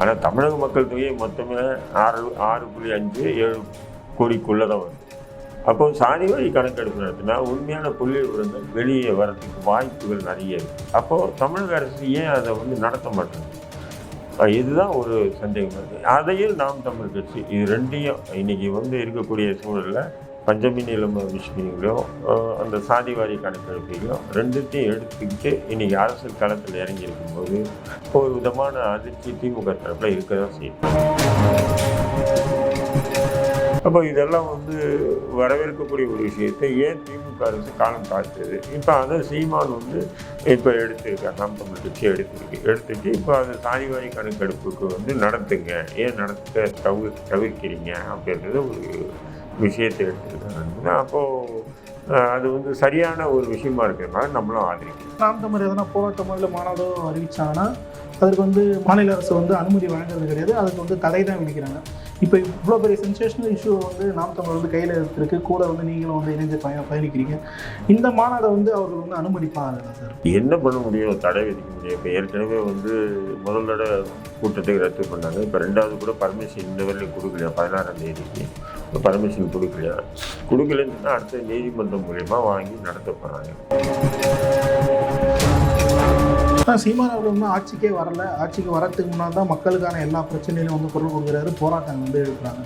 ஆனால் தமிழக மக்கள் தொகை மொத்தமே ஆறு ஆறு புள்ளி அஞ்சு ஏழு கோடிக்குள்ளே தான் வருது. அப்போ சாதி வழி கணக்கெடுப்பு நடத்தினா உண்மையான புள்ளி விவரங்கள் வெளியே வர்றதுக்கு வாய்ப்புகள் நிறைய இருக்குது அப்போது தமிழக அரசு ஏன் அதை வந்து நடத்த மாட்டேங்குது? இதுதான் ஒரு சந்தேகம். இருக்குது அதையும் நாம் தமிழ் கட்சி இது ரெண்டையும் இன்னைக்கு வந்து இருக்கக்கூடிய சூழலில் பஞ்சமி நிலம விஷயங்களையும் அந்த சாதிவாரி கணக்கெடுப்பையும் ரெண்டுத்தையும் எடுத்துக்கிட்டு இன்னைக்கு அரசியல் களத்தில் இறங்கி இருக்கும்போது ஒரு விதமான அதிர்ச்சி திமுக தரப்பில் இருக்க தான் செய்யும். அப்போ இதெல்லாம் வந்து வரவேற்கக்கூடிய ஒரு விஷயத்தை ஏன் திமுக அரசு காலம் தாழ்த்துது? இப்போ அதை சீமான் வந்து இப்போ எடுத்திருக்கார் நாம் தமிழ் கட்சி எடுத்திருக்கு. எடுத்துட்டு இப்போ அது சாதிவாரி கணக்கெடுப்புக்கு வந்து நடத்துங்க. ஏன் நடத்த தவிர தவிர்க்கிறீங்க? அப்படின்றது ஒரு விஷயத்தை எடுத்திருக்காங்க அப்போது அது வந்து சரியான ஒரு விஷயமா இருக்கிறதுனால நம்மளும் ஆதரிக்கிறோம் நாம் தமிழ் எதனா போராட்டமோ இல்லை மாநாடோ அறிவிச்சாங்கன்னா அதற்கு வந்து மாநில அரசு வந்து அனுமதி வழங்குறது கிடையாது. அதுக்கு வந்து தடை தான் விதிக்கிறாங்க. இப்போ இவ்வளோ பெரிய சென்சேஷனல் இஷ்யூ வந்து நாம் தமிழ் வந்து கையில் எடுத்துருக்கு. கூட வந்து நீங்களும் வந்து இணைஞ்சு பய பயணிக்கிறீங்க. இந்த மாநாடை வந்து அவர்கள் வந்து அனுமதிப்பாங்க சார்? என்ன பண்ண முடியும்? தடை விதிக்க முடியும். இப்போ ஏற்கனவே வந்து முதல் தடவை கூட்டத்தை ரத்து பண்ணாங்க. இப்போ ரெண்டாவது கூட பர்மிஷன் இந்த வரையிலும் கொடுக்கலையா? பதினாறாம் தேதிக்கு. பர்மிஷன் கொடுக்கலையா? கொடுக்கலன்னு சொன்னா அடுத்த நீதிமன்றம் மூலயமா வாங்கி நடத்த போகிறாங்க ஆனால் சீமான் அவர்கள் ஆட்சிக்கே வரல. ஆட்சிக்கு வரதுக்கு முன்னாடி தான் மக்களுக்கான எல்லா பிரச்சனையிலும் வந்து குரல் கொடுக்குறாரு. போராட்டம் வந்து எழுப்புறாங்க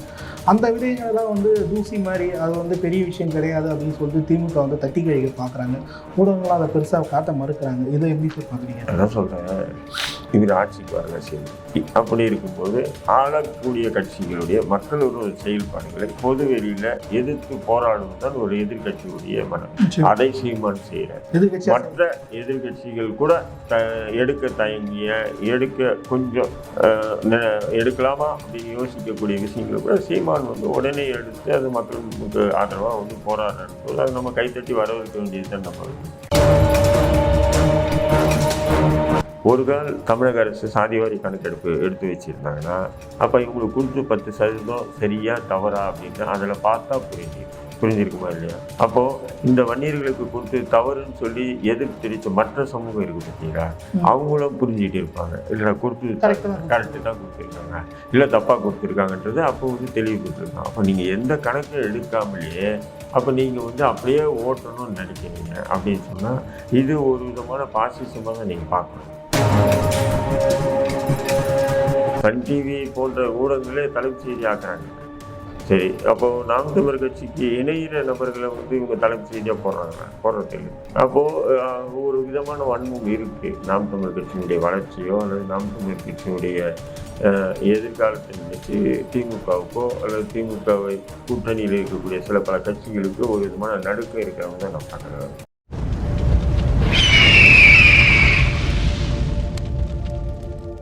அந்த விடயங்களெல்லாம் வந்து தூசி மாதிரி அது வந்து பெரிய விஷயம் கிடையாது அப்படின்னு சொல்லிட்டு திமுக வந்து தட்டி கழிக்க பார்க்குறாங்க. ஊடகங்களாம் அதை பெருசாக காட்ட மறுக்கிறாங்க. இதை எப்படி பார்க்குறீங்க? அதான் சொல்கிறேன் இவர் ஆட்சிக்கு வரல சரி அப்படி இருக்கும்போது ஆளக்கூடிய கட்சிகளுடைய மக்களோட செயல்பாடுகளை பொது வெளியில் எதிர்த்து போராடுவது தான் ஒரு எதிர்கட்சியுடைய மனம். அதை சீமான் செய்கிறார் மற்ற எதிர்கட்சிகள் கூட த எடுக்க தயங்கிய எடுக்க கொஞ்சம் எடுக்கலாமா அப்படின்னு யோசிக்கக்கூடிய விஷயங்களை கூட சீமான் வந்து உடனே எடுத்து அது மக்களுக்கு ஆதரவாக வந்து போராடுறது அதை நம்ம கைத்தட்டி வரவேற்க வேண்டியது தான் நம்ம. ஒரு கால் தமிழக அரசு சாதிவாரி கணக்கெடுப்பு எடுத்து வச்சிருந்தாங்கன்னா அப்போ இவங்களுக்கு கொடுத்து பத்து சதவீதம் சரியா தவறா அப்படின்னு அதில் பார்த்தா புரிஞ்சு புரிஞ்சிருக்குமா இல்லையா? அப்போது இந்த வன்னியர்களுக்கு கொடுத்து தவறுன்னு சொல்லி எதிர்ப்பு தெரிவித்த மற்ற சமூகம் இருக்கு பார்த்தீங்களா. அவங்களும் புரிஞ்சுக்கிட்டு இருப்பாங்க. இல்லை கொடுத்து. கரெக்டு தான். கொடுத்துருக்காங்க. இல்லை தப்பாக கொடுத்துருக்காங்கன்றது அப்போ வந்து தெளிவுபட்டுருக்காங்க அப்போ நீங்கள் எந்த கணக்கும் எடுக்காமலேயே அப்போ நீங்கள் வந்து அப்படியே ஓட்டணும்னு நினைக்கிறீங்க அப்படின்னு சொன்னால் இது ஒரு விதமான பாசிசமாக தான் நீங்கள் பார்க்கணும். சன் டிவி போன்ற ஊடகங்களே தலைப்பு செய்தி ஆக்குறாங்க. சரி அப்போ நாம் தமிழர் கட்சிக்கு இணையிற நபர்களை வந்து இவங்க தலைப்பு செய்தியாக போடுறாங்க போடுறதில்லை அப்போது ஒரு விதமான வன்மம் இருக்குது நாம் தமிழர் கட்சியினுடைய வளர்ச்சியோ அல்லது நாம் தமிழர் கட்சியினுடைய எதிர்காலத்தை நினைச்சு திமுகவுக்கோ அல்லது திமுகவை கூட்டணியில் இருக்கக்கூடிய சில பல கட்சிகளுக்கு ஒரு விதமான நடுக்கம் இருக்கிறவங்க தான் நான் பார்க்குறேன்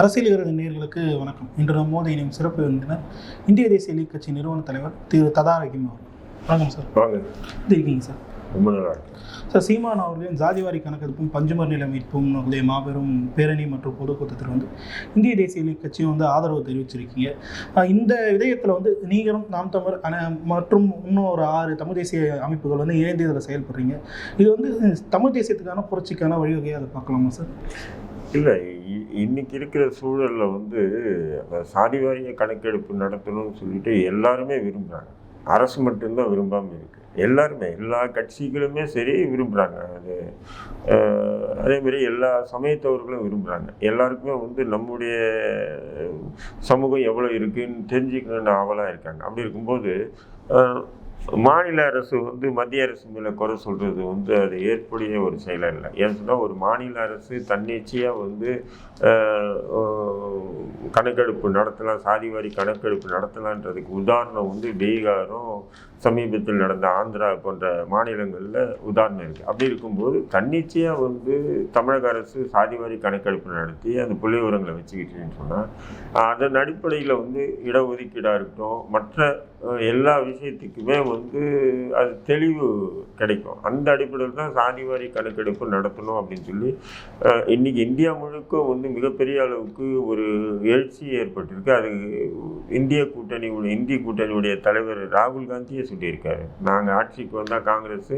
அரசியல் விரோத நேயர்களுக்கு வணக்கம். இன்று நம்மோடு இணையும் சிறப்பு விருந்தினர் இந்திய தேசிய லீக் கட்சி நிறுவன தலைவர் திரு ததாரகிம் அவர் வணக்கம் சார். எப்படி இருக்கீங்க சார்? ரொம்ப நல்லா சார் சீமான் அவர்களின் ஜாதிவாரி கணக்கெடுப்பும் பஞ்சுமர் நில மீட்பும் உடைய மாபெரும் பேரணி மற்றும் பொதுக்கூட்டத்தில் வந்து இந்திய தேசிய லீக் கட்சியும் வந்து ஆதரவு தெரிவிச்சிருக்கீங்க. இந்த விடயத்தில் வந்து நீங்களும் நாம் தமிழ் மற்றும் இன்னும் ஒரு ஆறு தமிழ் தேசிய அமைப்புகள் வந்து இணைந்து இதில் செயல்படுறீங்க. இது வந்து தமிழ் தேசியத்துக்கான புரட்சிக்கான வழிவகையை அதை பார்க்கலாமா சார்? இல்லை இன்னைக்கு இருக்கிற சூழலில் வந்து சாதி வாரிய கணக்கெடுப்பு நடத்தணும்னு சொல்லிட்டு எல்லாருமே விரும்புகிறாங்க அரசு மட்டும்தான் விரும்பாமல் இருக்குது எல்லாருமே எல்லா கட்சிகளுமே சரி விரும்புகிறாங்க அது அதேமாதிரி எல்லா சமயத்தவர்களும் விரும்புகிறாங்க எல்லாருக்குமே வந்து நம்முடைய சமூகம் எவ்வளோ இருக்குதுன்னு தெரிஞ்சுக்கணும்னு ஆவலாக இருக்காங்க. அப்படி இருக்கும்போது மாநில அரசு வந்து மத்திய அரசு மேலே குறை சொல்கிறது வந்து அது ஏற்புடைய ஒரு செயலாக இல்லை ஏன்னு சொன்னால் ஒரு மாநில அரசு தன்னிச்சையாக வந்து கணக்கெடுப்பு நடத்தலாம் சாதிவாரி கணக்கெடுப்பு நடத்தலான்றதுக்கு உதாரணம் வந்து பீகாரும் சமீபத்தில் நடந்த ஆந்திரா போன்ற மாநிலங்களில் உதாரணம் இருக்குது அப்படி இருக்கும்போது தன்னிச்சையாக வந்து தமிழக அரசு சாதிவாரி கணக்கெடுப்பு நடத்தி அந்த புள்ளி வச்சுக்கிட்டேன்னு வச்சுக்கிட்டுன்னு சொன்னால் அதன் அடிப்படையில் வந்து இடஒதுக்கீடாக இருக்கட்டும் மற்ற எல்லா விஷயத்துக்குமே வந்து அது தெளிவு கிடைக்கும். அந்த அடிப்படையில் தான் சாதிவாரி கணக்கெடுப்பு நடத்தணும் அப்படின்னு சொல்லி இன்றைக்கி இன்னைக்கு இந்தியா முழுக்க வந்து மிகப்பெரிய அளவுக்கு ஒரு எழுச்சி ஏற்பட்டிருக்கு. அது இந்திய கூட்டணி இந்திய கூட்டணியுடைய தலைவர் ராகுல் காந்தியே சொல்லியிருக்காரு. நாங்கள் ஆட்சிக்கு வந்தால் காங்கிரஸ்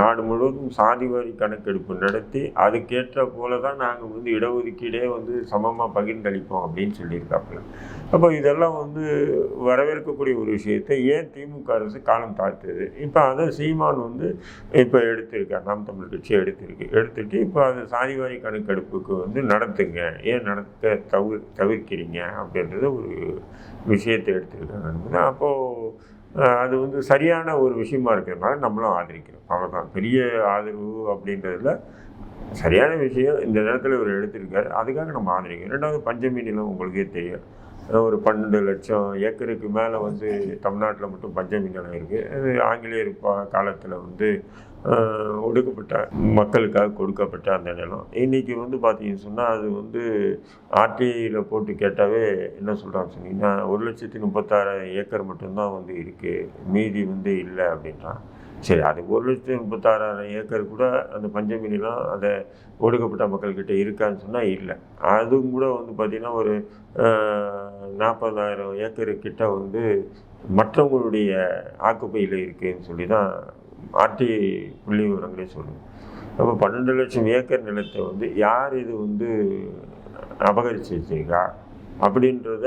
நாடு முழுவதும் சாதிவாரி கணக்கெடுப்பு நடத்தி அதுக்கேற்ற போல தான் நாங்கள் வந்து இடஒதுக்கீடே வந்து சமமாக பகிர்ந்தளிப்போம் அப்படின்னு சொல்லியிருக்காப்புல. அப்போ இதெல்லாம் வந்து வரவேற்கக்கூடிய ஒரு விஷயத்தை ஏன் திமுக அரசு காலம் தாழ்த்துது இப்போ அதை சீமான் வந்து இப்போ எடுத்திருக்கார். நாம் தமிழ் கட்சி எடுத்திருக்கு எடுத்துட்டு இப்போ அது சாதிவாரி கணக்கெடுப்புக்கு வந்து நடத்துங்க. ஏன் நடத்த தவிர தவிர்க்கிறீங்க அப்படின்றத ஒரு விஷயத்தை எடுத்திருக்காங்க அப்போது அது வந்து சரியான ஒரு விஷயமா இருக்கிறதுனால நம்மளும் ஆதரிக்கிறோம். அவ்வளோதான் பெரிய ஆதரவு அப்படின்றதுல சரியான விஷயம் இந்த நேரத்தில் இவர் எடுத்திருக்காரு. அதுக்காக நம்ம ஆதரிக்கிறோம். ரெண்டாவது பஞ்சமி நிலம் உங்களுக்கே தெரியும். ஒரு பன்னெண்டு லட்சம் ஏக்கருக்கு மேலே வந்து தமிழ்நாட்டில் மட்டும் பஞ்சமி நிலம் இருக்குது அது ஆங்கிலேயர் காலத்தில் வந்து ஒடுக்கப்பட்ட மக்களுக்காக கொடுக்கப்பட்ட அந்த நிலம். இன்றைக்கி வந்து பார்த்தீங்கன்னு சொன்னால் அது வந்து ஆர்டிஐயில் போட்டு கேட்டாவே என்ன சொல்கிறாங்க சொன்னீங்கன்னா ஒரு லட்சத்தி முப்பத்தாறாயிரம் ஏக்கர் மட்டும்தான் வந்து இருக்குது மீதி வந்து இல்லை அப்படின்றான் சரி அது ஒரு லட்சத்தி முப்பத்தாறாயிரம் ஏக்கர் கூட அந்த பஞ்சமி அதை அந்த ஒடுக்கப்பட்ட மக்கள்கிட்ட இருக்கான்னு சொன்னால் இல்லை. அதுவும் கூட வந்து பார்த்திங்கன்னா ஒரு நாற்பதாயிரம் ஏக்கர் கிட்ட வந்து மற்றவங்களுடைய ஆக்குப்பையில் இருக்குதுன்னு சொல்லி தான் ஆர்டி புள்ளி விவரங்களே சொல்லுங்கள் அப்போ பன்னெண்டு லட்சம் ஏக்கர் நிலத்தை வந்து யார் இது வந்து அபகரித்து வச்சிருக்கா? அப்படின்றத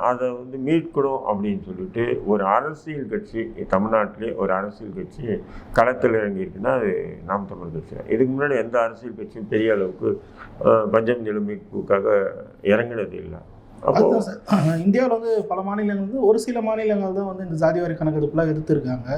அதை வந்து மீட்கணும் அப்படின்னு சொல்லிட்டு ஒரு அரசியல் கட்சி தமிழ்நாட்டிலே ஒரு அரசியல் கட்சி களத்தில் இறங்கியிருக்குன்னா அது நாம் தமிழ் கட்சி இதுக்கு முன்னாடி எந்த அரசியல் கட்சியும் பெரிய அளவுக்கு பஞ்சம் நில இறங்கினது இல்லை. அப்போ அதுதான் சார். இந்தியாவில் வந்து பல மாநிலங்கள் வந்து ஒரு சில மாநிலங்கள் தான் வந்து இந்த ஜாதிவாரி கணக்கெடுப்புலாம் எதிர்த்திருக்காங்க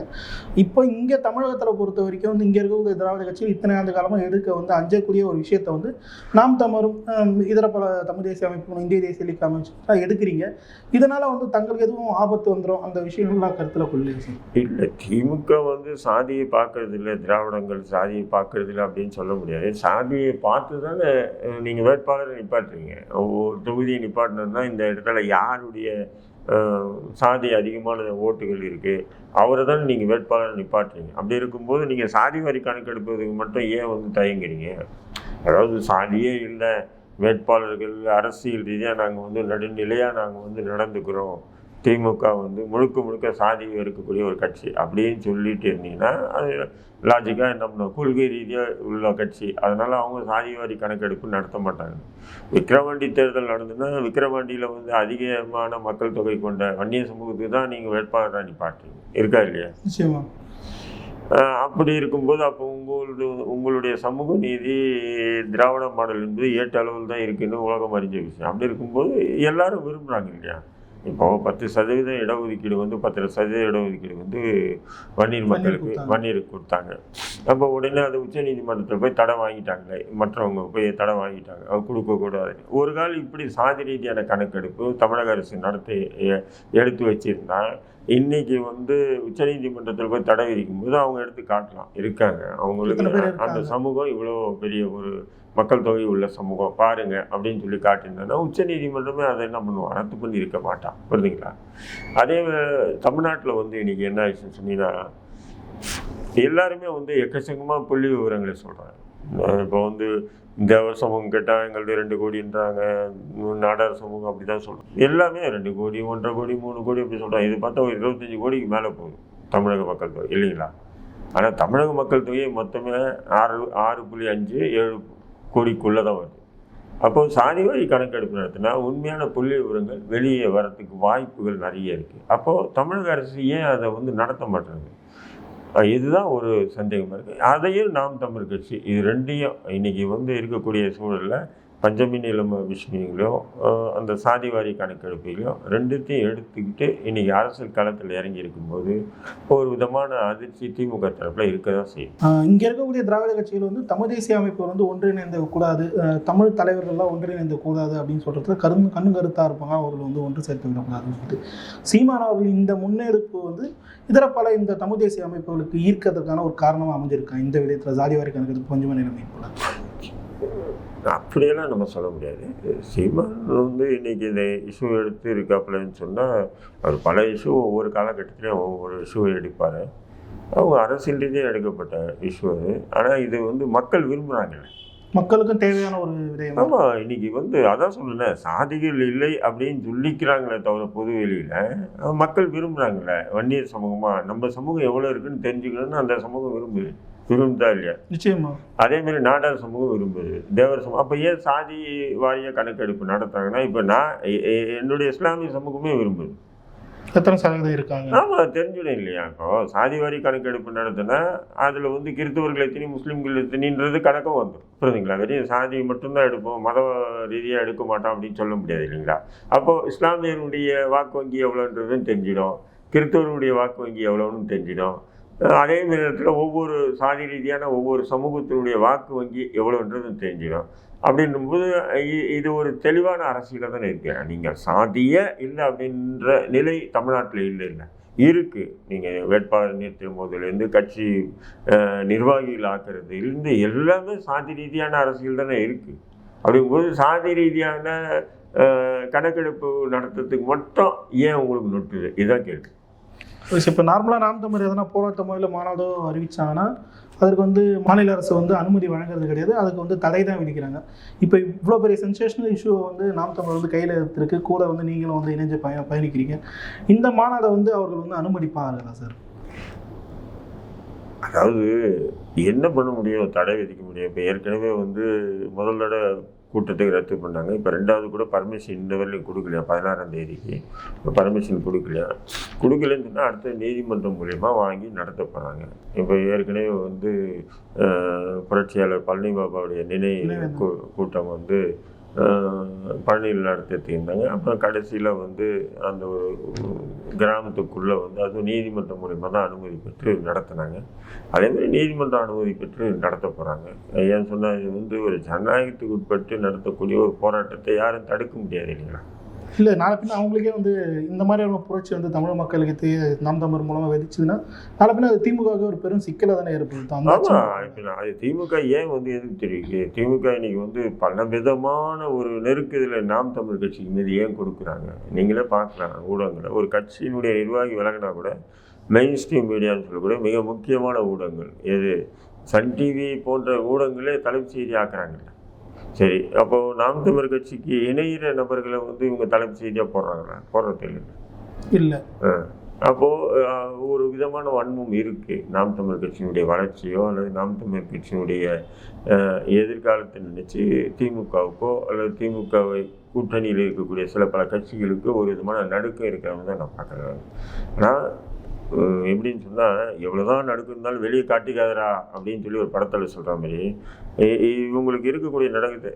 இப்போ இங்கே தமிழகத்தில் பொறுத்த வரைக்கும் வந்து இங்கே இருக்கக்கூடிய திராவிட கட்சிகள் இத்தனை ஆண்டு காலமாக எதிர்க்க வந்து அஞ்சக்கூடிய ஒரு விஷயத்தை வந்து நாம் தமிழும் ஹம், இதர பல தமிழ் தேசிய அமைப்புகளும் இந்திய தேசிய லீக் அமைச்சு எடுக்கிறீங்க. இதனால் வந்து தங்களுக்கு எதுவும் ஆபத்து வந்துடும் அந்த விஷயங்கள்லாம் கருத்தில் சார். இல்லை திமுக வந்து சாதியை பார்க்கறது இல்லை திராவிடங்கள் சாதியை பார்க்கறது இல்லை அப்படின்னு சொல்ல முடியாது. சாதியை பார்த்து தானே நீங்கள் வேட்பாளரை நிப்பாட்டுறீங்க. ஒரு தொகுதியை தான் இந்த இடத்துல யாருடைய சாதி அதிகமான ஓட்டுகள் இருக்குது அவரை தான் நீங்கள் வேட்பாளரை நிப்பாட்டுறீங்க. அப்படி இருக்கும்போது நீங்கள் சாதி வரி கணக்கெடுப்பதுக்கு மட்டும் ஏன் வந்து தயங்குறீங்க? அதாவது சாதியே இல்லை வேட்பாளர்கள் அரசியல் ரீதியாக நாங்கள் வந்து நடுநிலையாக நாங்கள் வந்து நடந்துக்கிறோம். திமுக வந்து முழுக்க முழுக்க சாதி இருக்கக்கூடிய ஒரு கட்சி அப்படின்னு சொல்லிட்டு இருந்தீங்கன்னா அது லாஜிக்காக என்ன பண்ணும்? கொள்கை ரீதியாக உள்ள கட்சி. அதனால் அவங்க சாதிவாரி கணக்கெடுப்பு நடத்த மாட்டாங்க. விக்கிரவாண்டி தேர்தல் நடந்ததுன்னா விக்கிரவாண்டியில் வந்து அதிகமான மக்கள் தொகை கொண்ட வன்னிய சமூகத்துக்கு தான் நீங்கள் வேட்பாளராக நிப்பாட்டுறீங்க இருக்கா இல்லையா? நிச்சயமா. அப்படி இருக்கும்போது அப்போ உங்களது உங்களுடைய சமூக நீதி திராவிட மாடல் என்பது ஏற்ற அளவில் தான் இருக்குன்னு உலகம் அறிஞ்ச விஷயம். அப்படி இருக்கும்போது எல்லாரும் விரும்புகிறாங்க இல்லையா? இப்போ பத்து சதவீதம் இடஒதுக்கீடு வந்து பத்து சதவீத இடஒதுக்கீடு வந்து வன்னியர் மக்களுக்கு. வன்னியருக்கு கொடுத்தாங்க. அப்போ உடனே அது உச்சநீதிமன்றத்தில் போய் தடை வாங்கிட்டாங்களே மற்றவங்க போய் தடை வாங்கிட்டாங்க. அது கொடுக்கக்கூடாது. ஒரு கால் இப்படி சாதி ரீதியான கணக்கெடுப்பு தமிழக அரசு நடத்தி எடுத்து வச்சிருந்தா இன்னைக்கு வந்து உச்சநீதிமன்றத்தில் போய் தடை விதிக்கும் போது அவங்க எடுத்து காட்டலாம். இருக்காங்க. அவங்களுக்கு அந்த. சமூகம் இவ்வளோ பெரிய ஒரு மக்கள் தொகை உள்ள சமூகம் பாருங்கள் அப்படின்னு சொல்லி காட்டியிருந்தா உச்சநீதிமன்றமே அதை என்ன பண்ணுவோம் ரத்து பண்ணி இருக்க மாட்டான். புரியுதுங்களா அதே தமிழ்நாட்டில் வந்து இன்னைக்கு என்ன ஆயிடுச்சுன்னு சொன்னீங்கன்னா எல்லாருமே வந்து எக்கச்சக்கமாக புள்ளி விவரங்களை சொல்கிறாங்க இப்போ வந்து தேவர் சமூகம் கேட்டால் எங்கள்ட்ட ரெண்டு கோடின்றாங்க. நாடார் சமூகம் அப்படி தான் சொல்கிறோம் எல்லாமே ரெண்டு கோடி ஒன்றரை கோடி மூணு கோடி அப்படி சொல்கிறாங்க இது பார்த்தா ஒரு இருபத்தஞ்சி கோடிக்கு மேலே போகுது தமிழக மக்கள் தொகை இல்லைங்களா? ஆனால் தமிழக மக்கள் தொகை மொத்தமே ஆறு ஆறு புள்ளி அஞ்சு ஏழு கோடிக்குள்ளே தான் வருது. அப்போ சாதி வழி கணக்கெடுப்பு நடத்தினா உண்மையான புள்ளி விவரங்கள் வெளியே வரத்துக்கு வாய்ப்புகள் நிறைய இருக்குது அப்போது தமிழக அரசு ஏன் அதை வந்து நடத்த மாட்டேங்குது? இதுதான் ஒரு சந்தேகமாக இருக்குது அதையும் நாம் தமிழ் கட்சி இது ரெண்டையும் இன்னைக்கு வந்து இருக்கக்கூடிய சூழலில் பஞ்சமி நிலம விஷயங்களையும் அந்த சாதிவாரி கணக்கெடுப்பையும் ரெண்டுத்தையும் எடுத்துக்கிட்டு இன்னைக்கு அரசியல் களத்தில் இறங்கி இருக்கும்போது ஒரு விதமான அதிர்ச்சி திமுக தரப்பில் இருக்க தான் செய்யும் இங்கே இருக்கக்கூடிய திராவிட கட்சிகள் வந்து தமிழ் தேசிய அமைப்பு வந்து ஒன்றிணைந்த கூடாது தமிழ் தலைவர்கள்லாம் ஒன்றிணைந்த கூடாது அப்படின்னு சொல்றதுல கரும் கண்ணு கருத்தாக இருப்பாங்க. அவர்கள் வந்து ஒன்று சேர்த்து விடக்கூடாதுன்னு சொல்லிட்டு. சீமான் அவர்கள் இந்த முன்னெடுப்பு வந்து இதர பல இந்த தமிழ் தேசிய அமைப்புகளுக்கு ஈர்க்கிறதுக்கான ஒரு காரணமாக அமைஞ்சிருக்கான் இந்த விடயத்தில் சாதிவாரி கணக்கெடுப்பு பஞ்சம நிலைமை போல அப்படியெல்லாம் நம்ம சொல்ல முடியாது. சீமான் வந்து இன்னைக்கு இந்த இஷ்யூ எடுத்து இருக்காப்புலன்னு சொன்னால் அவர் பல இஷ்யூ ஒவ்வொரு காலகட்டத்திலையும் ஒவ்வொரு இஷ்யூவை எடுப்பார். அவங்க அரசியல் ரீதியாக எடுக்கப்பட்ட இஷ்யூ அது. ஆனால் இது வந்து மக்கள் விரும்புகிறாங்கல்ல மக்களுக்கும் தேவையான ஒரு விடயம் தான். ஆமாம் இன்னைக்கு வந்து அதான் சொன்னேன் சாதிகள் இல்லை அப்படின்னு சொல்லிக்கிறாங்களே தவிர பொது வெளியில் மக்கள் விரும்புகிறாங்களே வன்னியர் சமூகமாக நம்ம சமூகம் எவ்வளோ இருக்குன்னு தெரிஞ்சுக்கணும்னு அந்த சமூகம் விரும்புது. விரும்புதா இல்லையா? நிச்சயமா. அதே மாதிரி நாடார் சமூகம் விரும்புது. தேவர் சமூகம். அப்போ ஏன் சாதி வாரிய கணக்கெடுப்பு நடத்துறாங்கன்னா இப்போ நான் என்னுடைய இஸ்லாமிய சமூகமே விரும்புது. எத்தனை சதவீதம் இருக்காங்க? ஆமாம் தெரிஞ்சிடும் இல்லையா? இப்போ சாதி வாரி கணக்கெடுப்பு நடத்தினா அதில் வந்து கிறிஸ்தவர்கள் எத்தனை முஸ்லீம்கள் எத்தனைன்றது கணக்கும் வந்துடும் புரியுதுங்களா? வெறும் சாதி மட்டும்தான் எடுப்போம் மத ரீதியாக எடுக்க மாட்டோம் அப்படின்னு சொல்ல முடியாது இல்லைங்களா? அப்போது இஸ்லாமியருடைய வாக்கு வங்கி எவ்வளோன்றதும் தெரிஞ்சிடும். கிறிஸ்தவருடைய வாக்கு வங்கி எவ்வளோன்னு தெரிஞ்சிடும். அதே நேரத்தில் ஒவ்வொரு சாதி ரீதியான ஒவ்வொரு சமூகத்தினுடைய வாக்கு வங்கி எவ்வளோன்றதும் தெரிஞ்சிடும். அப்படின்னும்போது இது ஒரு தெளிவான அரசியலாக தானே இருக்கு. நீங்கள் சாதிய இல்லை அப்படின்ற நிலை தமிழ்நாட்டில் இல்லை இல்லை இருக்குது நீங்கள் வேட்பாளர் நிறுத்தும் போதுலேருந்து கட்சி நிர்வாகிகள் நிர்வாகிகள் ஆக்குறதுலேருந்து எல்லாமே சாதி ரீதியான அரசியல் தானே இருக்குது அப்படிங்கும்போது சாதி ரீதியான கணக்கெடுப்பு நடத்துறதுக்கு மட்டும் ஏன் உங்களுக்கு நொட்டுது? இதுதான் கேள்வி. இப்போ நார்மலாக நாம் தமிழ் எதனா போராட்டமோ இல்லை மாநாடோ அறிவிச்சாங்கன்னா அதற்கு வந்து மாநில அரசு வந்து அனுமதி வழங்குறது கிடையாது. அதுக்கு வந்து தடை தான் விதிக்கிறாங்க. இப்போ இவ்வளோ பெரிய சென்சேஷனல் இஷ்யூவை வந்து நாம் தமிழ் வந்து கையில் எடுத்துருக்கு. கூட வந்து நீங்களும் வந்து இணைஞ்சு பய பயணிக்கிறீங்க. இந்த மாநாடை வந்து அவர்கள் வந்து அனுமதிப்பாங்களா சார் அதாவது என்ன பண்ண முடியும்? தடை விதிக்க முடியும். இப்போ ஏற்கனவே வந்து முதல் தடவை கூட்டத்துக்கு ரத்து பண்ணாங்க. இப்போ ரெண்டாவது கூட பர்மிஷன் இந்த வரையிலும் கொடுக்கலையா? பதினாறாம் தேதிக்கு. இப்போ பர்மிஷன் கொடுக்கலையா? கொடுக்கலன்னு சொன்னால் அடுத்த நீதிமன்றம் மூலயமா வாங்கி நடத்த போகிறாங்க இப்போ ஏற்கனவே வந்து புரட்சியாளர் பழனி பாபாவுடைய நினைவு கூட்டம் வந்து பழனியில் நடத்திட்டு இருந்தாங்க அப்புறம் கடைசியில் வந்து அந்த ஒரு கிராமத்துக்குள்ளே வந்து அதுவும் நீதிமன்றம் மூலிமா தான் அனுமதி பெற்று நடத்தினாங்க. அதே மாதிரி அனுமதி பெற்று நடத்த போகிறாங்க ஏன் சொன்னால் இது வந்து ஒரு ஜனநாயகத்துக்கு உட்பட்டு நடத்தக்கூடிய ஒரு போராட்டத்தை யாரும் தடுக்க முடியாது இல்லைங்களா? இல்லை நாளை பின்ன அவங்களுக்கே வந்து இந்த மாதிரியான புரட்சி வந்து தமிழ் மக்களுக்கு தே நாம் தமிழ் மூலமாக விதிச்சதுன்னா நாளை பின்ன அது திமுகவுக்கு ஒரு பெரும் சிக்கலை தானே ஏற்படுத்தும் அது திமுக ஏன் வந்து எதுக்கு தெரியுது? திமுக இன்னைக்கு வந்து பல விதமான ஒரு நெருக்கடியில் நாம் தமிழ் கட்சிக்கு மீது ஏன் கொடுக்குறாங்க? நீங்களே பார்க்கலாம் ஊடகங்களை ஒரு கட்சியினுடைய நிர்வாகி விலகினா கூட மெயின் ஸ்ட்ரீம் மீடியான்னு சொல்லக்கூடிய மிக முக்கியமான ஊடகங்கள். எது? சன் டிவி போன்ற ஊடகங்களே தலைப்பு செய்தி ஆக்குறாங்கல்ல சரி அப்போது நாம் தமிழ் கட்சிக்கு இணையிற நபர்களை வந்து இவங்க தலைப்பு செய்தியாக போடுறாங்களா? போடுறது இல்லை. இல்லை. அப்போது ஒரு விதமான வன்மம் இருக்குது நாம் தமிழ் கட்சியினுடைய வளர்ச்சியோ அல்லது நாம் தமிழ் கட்சியினுடைய எதிர்காலத்தை நினச்சி திமுகவுக்கோ அல்லது திமுகவை கூட்டணியில் இருக்கக்கூடிய சில பல கட்சிகளுக்கு ஒரு விதமான நடுக்கம் இருக்கிறவங்க தான் நான் பார்க்குறேன் ஆனால் எப்படின்னு சொன்னால் எவ்வளோ தான் நடுக்கம் இருந்தாலும் வெளியே காட்டிக்காதரா அப்படின்னு சொல்லி ஒரு படத்தில் சொல்கிற மாதிரி இவங்களுக்கு இருக்கக்கூடிய நடக்குது.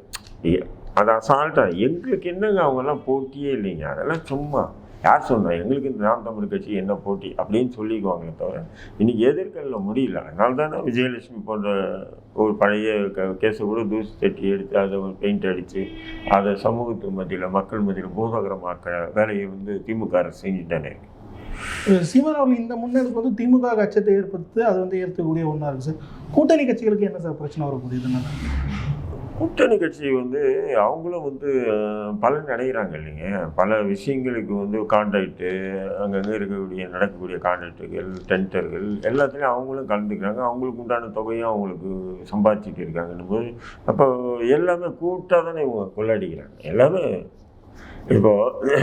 அது அசால்ட்டாக எங்களுக்கு என்னங்க அவங்கெல்லாம் போட்டியே இல்லைங்க. அதெல்லாம் சும்மா யார் சொன்னா எங்களுக்கு இந்த நாம் தமிழ் கட்சி என்ன போட்டி அப்படின்னு சொல்லிக்குவாங்களே தவிர இன்னைக்கு எதிர்கல்ல முடியல. அதனால தானே விஜயலட்சுமி போன்ற ஒரு பழைய க கேஸை கூட தூசி தட்டி எடுத்து அதை ஒரு பெயிண்ட் அடித்து அதை சமூகத்து மத்தியில் மக்கள் மத்தியில் பூதகரமாக்க வேலையை வந்து திமுக அரசு செஞ்சுட்டானே சீமான் அவர்கள் இந்த முன்னெடுப்பு வந்து திமுக அச்சத்தை ஏற்படுத்தி அது வந்து ஏற்கக்கூடிய ஒன்றா இருக்குது சார். கூட்டணி கட்சிகளுக்கு என்ன சார் பிரச்சனை வரக்கூடியதுன்னா கூட்டணி கட்சி வந்து அவங்களும் வந்து பலன் அடைகிறாங்க இல்லைங்க. பல விஷயங்களுக்கு வந்து கான்ட்ராக்டு அங்கங்கே இருக்கக்கூடிய நடக்கக்கூடிய கான்ட்ராக்டுகள் டெண்டர்கள் எல்லாத்துலேயும் அவங்களும் கலந்துக்கிறாங்க. அவங்களுக்கு உண்டான தொகையும் அவங்களுக்கு சம்பாதிச்சிட்டு இருக்காங்கன்னும் போது அப்போ எல்லாமே கூட்டாக தானே இவங்க கொள்ளாடிக்கிறாங்க. எல்லாமே இப்போது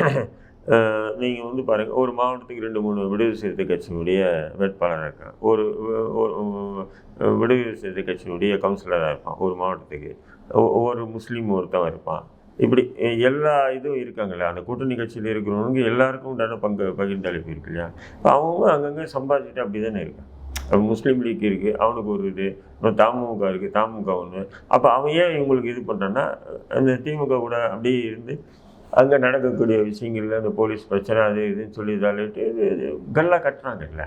நீங்கள் வந்து பாருங்கள் ஒரு மாவட்டத்துக்கு ரெண்டு மூணு விடுதலை சிறுத்தை கட்சியினுடைய வேட்பாளராக இருக்கான் ஒரு விடுதலை சிறுத்தை கட்சியினுடைய கவுன்சிலராக இருப்பான் ஒரு மாவட்டத்துக்கு. ஒவ்வொரு ஒரு முஸ்லீம் ஒருத்தன் இருப்பான். இப்படி எல்லா இதுவும் இருக்காங்களே அந்த கூட்டணி கட்சியில் இருக்கிறவங்க எல்லாருக்கும் உண்டான பங்கு பகிர்ந்தளிப்பு இருக்கு இல்லையா? இப்போ அவங்க அங்கங்கே சம்பாதிச்சுட்டு அப்படி தானே இருக்கான் அப்போ முஸ்லீம் லீக் இருக்குது அவனுக்கு ஒரு இது அப்புறம் தமுக இருக்குது தமுக ஒன்று அப்போ அவன் ஏன் இவங்களுக்கு இது பண்ணுறான்னா அந்த திமுக கூட அப்படியே இருந்து அங்கே நடக்கக்கூடிய விஷயங்கள்ல அந்த போலீஸ் பிரச்சனை அது இதுன்னு சொல்லி தள்ளிட்டு இது கல்லா கட்டுறாங்கல்ல.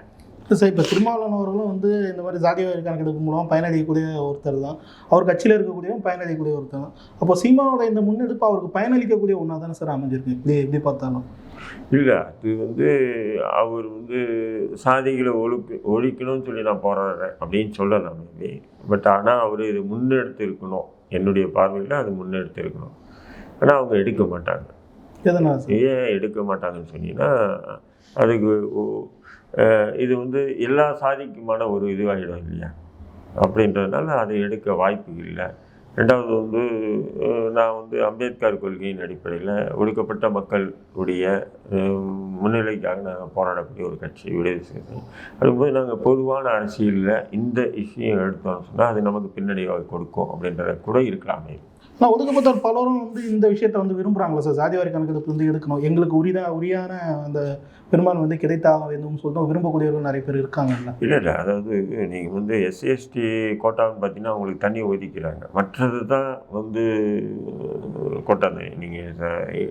சார் இப்போ திருமாவளவன் அவர்களும் வந்து இந்த மாதிரி ஜாதிவாரி கணக்கெடுப்பு மூலம் பயனளிக்கக்கூடிய ஒருத்தர் தான். அவர் கட்சியில் இருக்கக்கூடியவன் பயனளிக்கக்கூடிய ஒருத்தர் தான். அப்போ சீமானோட இந்த முன்னெடுப்பு அவருக்கு பயனளிக்கக்கூடிய ஒன்றா தானே சார் அமைஞ்சிருக்கு? இப்படி எப்படி பார்த்தாலும்? இல்லை அது வந்து அவர் வந்து சாதிகளை ஒழுக்கு ஒழிக்கணும்னு சொல்லி நான் போராடுறேன் அப்படின்னு சொல்லலாம். மேபி பட் ஆனால் அவர் இது முன்னெடுத்து இருக்கணும் என்னுடைய பார்வையில் அது முன்னெடுத்து இருக்கணும் ஆனால் அவங்க எடுக்க மாட்டாங்க. ஏன் எடுக்க மாட்டாங்கன்னு சொன்னீங்கன்னா அதுக்கு இது வந்து எல்லா சாதிக்குமான ஒரு இதுவாகிடும் இல்லையா? அப்படின்றதுனால அதை எடுக்க வாய்ப்பு இல்லை. ரெண்டாவது வந்து நான் வந்து அம்பேத்கர் கொள்கையின் அடிப்படையில் ஒடுக்கப்பட்ட மக்களுடைய முன்னிலைக்காக நாங்கள் போராடக்கூடிய ஒரு கட்சி விடுதலை சிறுத்தை அதுபோது நாங்கள் பொதுவான அரசியலில் இந்த விஷயம் எடுத்தோம்னு சொன்னால் அது நமக்கு பின்னடைவாக கொடுக்கும் அப்படின்றத கூட இருக்கலாமே. நான் ஒதுக்கப்பட்ட பலரும் வந்து இந்த விஷயத்தை வந்து விரும்புகிறாங்களா சார்? ஜாதிவாரி கணக்கெடுப்பு வந்து எடுக்கணும் எங்களுக்கு உரிதா உரியான அந்த பெரும்பான்மை வந்து கிடைத்தாக வேண்டும்னு சொல்லிட்டு விரும்பக்கூடியவர்கள் நிறைய பேர் இருக்காங்கல்ல. இல்லை இல்லை. அதாவது நீங்கள் வந்து எஸ்சிஎஸ்டி கோட்டான்னு பார்த்தீங்கன்னா உங்களுக்கு தண்ணி ஒதுக்கிறாங்க. மற்றது தான் வந்து கோட்டா நீங்கள்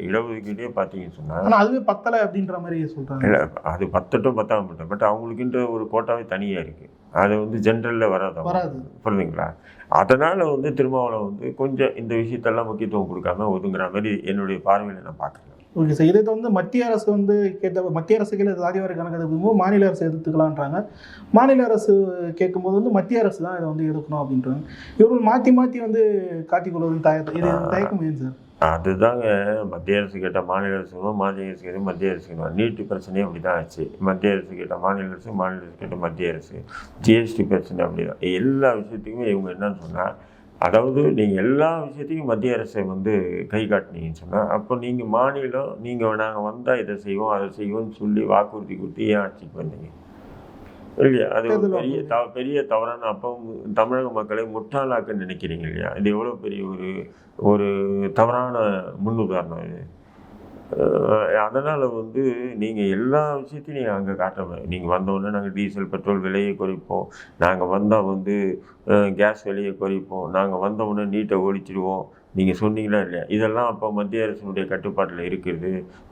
இடஒதுக்கீடே பார்த்தீங்கன்னு சொன்னால் ஆனால் அதுவே பத்தலை அப்படின்ற மாதிரி சொல்கிறாங்க இல்லை அது பத்தட்டும் பத்தாம பட்டும் பட் அவங்களுக்குன்ற ஒரு கோட்டாவே தனியாக இருக்குது அது வந்து ஜென்ரலில் வராது. வராது. புரியுதுங்களா அதனால் வந்து திருமாவளவன் வந்து கொஞ்சம் இந்த விஷயத்தெல்லாம் முக்கியத்துவம் கொடுக்காம ஒதுங்குற மாதிரி என்னுடைய பார்வையில் நான் பார்க்குறேன். ஓகே சார் இதை வந்து மத்திய அரசு வந்து கேட்ட மத்திய அரசு கீழே ஜாதிவாரி கணக்கெடுப்பு மாநில அரசு எடுத்துக்கலான்றாங்க. மாநில அரசு கேட்கும்போது வந்து மத்திய அரசு தான் இதை வந்து எடுக்கணும் அப்படின்றாங்க. இவர்கள் மாற்றி மாற்றி வந்து காட்டிக்கொள்வது தயக்கம் இது தயக்கம் ஏன் சார்? அதுதாங்க மத்திய அரசு கேட்டால் மாநில அரசும் மாநில அரசு கேட்டால் மத்திய அரசு நீட்டு பிரச்சனையும் அப்படி தான் ஆச்சு. மத்திய அரசு கேட்ட மாநில அரசு மாநில அரசு கேட்டால் மத்திய அரசு. ஜிஎஸ்டி பிரச்சனை அப்படி தான் எல்லா விஷயத்துக்குமே இவங்க என்னன்னு சொன்னால் அதாவது நீங்கள் எல்லா விஷயத்தையும் மத்திய அரசை வந்து கை காட்டினீங்கன்னு சொன்னால் அப்போ நீங்கள் மாநிலம் நீங்கள் நாங்கள் வந்தால் இதை செய்வோம் அதை செய்வோம்னு சொல்லி வாக்குறுதி கொடுத்து ஏன் ஆட்சிக்கு வந்தீங்க? இல்லையா? அது ஒரு பெரிய தவ பெரிய தவறான அப்போ தமிழக மக்களை முட்டாளாக்க நினைக்கிறீங்க இல்லையா? இது எவ்வளோ பெரிய ஒரு ஒரு தவறான முன்னுதாரணம் இது. அதனால் வந்து நீங்கள் எல்லா விஷயத்தையும் நீங்கள் அங்கே காட்ட நீங்கள் வந்தோடனே நாங்கள் டீசல் பெட்ரோல் விலையை குறைப்போம். நாங்கள் வந்தால் வந்து கேஸ் விலையை குறைப்போம். நாங்கள் வந்த உடனே நீட்டை ஒழிச்சிடுவோம் நீங்கள் சொன்னீங்களா இல்லையா? இதெல்லாம் அப்போ மத்திய அரசினுடைய கட்டுப்பாட்டில் இருக்குது.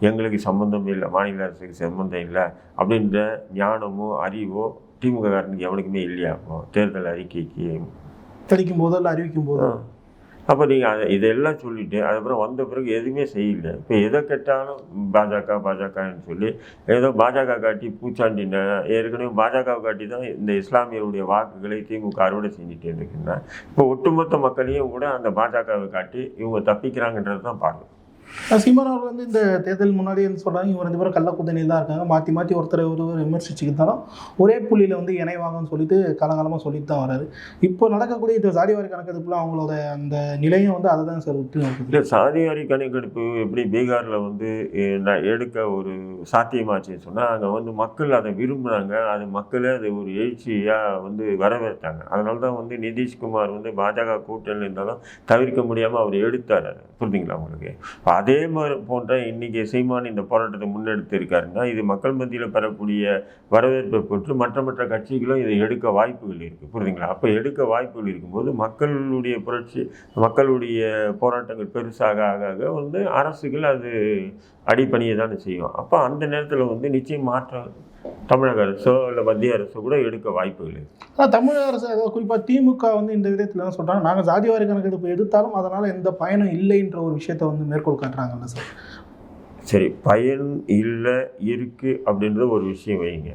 எங்களுக்கு சம்மந்தம் இல்லை. மாநில அரசுக்கு சம்மந்தம் இல்லை. அப்படின்ற ஞானமோ அறிவோ திமுக காரனுக்கு எவனுக்குமே இல்லையா? அப்போ தேர்தல் அறிக்கைக்கு. படிக்கும் போதோ இல்லை அறிவிக்கும் போதோ அப்போ நீங்கள் அதை இதெல்லாம் சொல்லிவிட்டு அதுக்கப்புறம் வந்த பிறகு எதுவுமே செய்யல. இப்போ எதை கேட்டாலும் பாஜக பாஜகன்னு சொல்லி ஏதோ பாஜக காட்டி பூச்சாண்டின ஏற்கனவே பாஜக காட்டி தான் இந்த இஸ்லாமியருடைய வாக்குகளை திமுக அறுவடை செஞ்சுட்டு இருக்குன்னா இப்போ ஒட்டுமொத்த மக்களையும் கூட அந்த பாஜகவை காட்டி இவங்க தப்பிக்கிறாங்கன்றது தான் பார்க்கணும் சீமான் அவர்கள் வந்து இந்த தேர்தல் முன்னாடி வந்து சொல்கிறாங்க இவங்க ரெண்டு பேரும் கள்ளக்கூத்தணியில் தான் இருக்காங்க. மாற்றி மாற்றி ஒருத்தரை ஒருவர் விமர்சிச்சுக்கிட்டாலும் ஒரே புள்ளியில் வந்து இணைவாங்கன்னு சொல்லிட்டு காலங்காலமாக சொல்லிட்டு தான் வராரு. இப்போ நடக்கக்கூடிய இந்த சாதிவாரி கணக்கெடுப்புல அவங்களோட அந்த நிலையம் வந்து அதை தான் சார் விட்டு நோக்குது. இல்லை சாதிவாரி கணக்கெடுப்பு எப்படி பீகாரில் வந்து எடுக்க ஒரு சாத்தியமாச்சுன்னு சொன்னால் அங்கே வந்து மக்கள் அதை விரும்புனாங்க அது மக்களே அது ஒரு எழுச்சியாக வந்து வரவேற்றாங்க. அதனால தான் வந்து நிதிஷ்குமார் வந்து பாஜக கூட்டணி இருந்தாலும் தவிர்க்க முடியாமல் அவர் எடுத்தார். புரிஞ்சுங்களா உங்களுக்கு? அதே மாதிரி போன்ற இன்றைக்கி சீமான் இந்த போராட்டத்தை முன்னெடுத்து இருக்காருன்னா இது மக்கள் மத்தியில் பெறக்கூடிய வரவேற்பை பெற்று மற்ற மற்ற கட்சிகளும் இதை எடுக்க வாய்ப்புகள் இருக்குது புரியுதுங்களா? அப்போ எடுக்க வாய்ப்புகள் இருக்கும்போது மக்களுடைய புரட்சி மக்களுடைய போராட்டங்கள் பெருசாக ஆக ஆக வந்து அரசுகள் அது அடிப்பணியை தானே செய்யும். அப்போ அந்த நேரத்தில் வந்து நிச்சயம் மாற்றம் தமிழக அரசோ இல்லை மத்திய அரசோ கூட எடுக்க வாய்ப்புகள் ஆனால் தமிழக அரசு குறிப்பாக திமுக வந்து இந்த விதத்தில் என்ன சொல்கிறாங்க நாங்கள் ஜாதிவாரி கணக்கெடுப்பு எடுத்தாலும் அதனால் எந்த பயனும் இல்லைன்ற ஒரு விஷயத்தை வந்து மேற்கோள் காட்டுறாங்கல்ல சார். சரி பயன் இல்லை இருக்குது அப்படின்றது ஒரு விஷயம் வைங்க.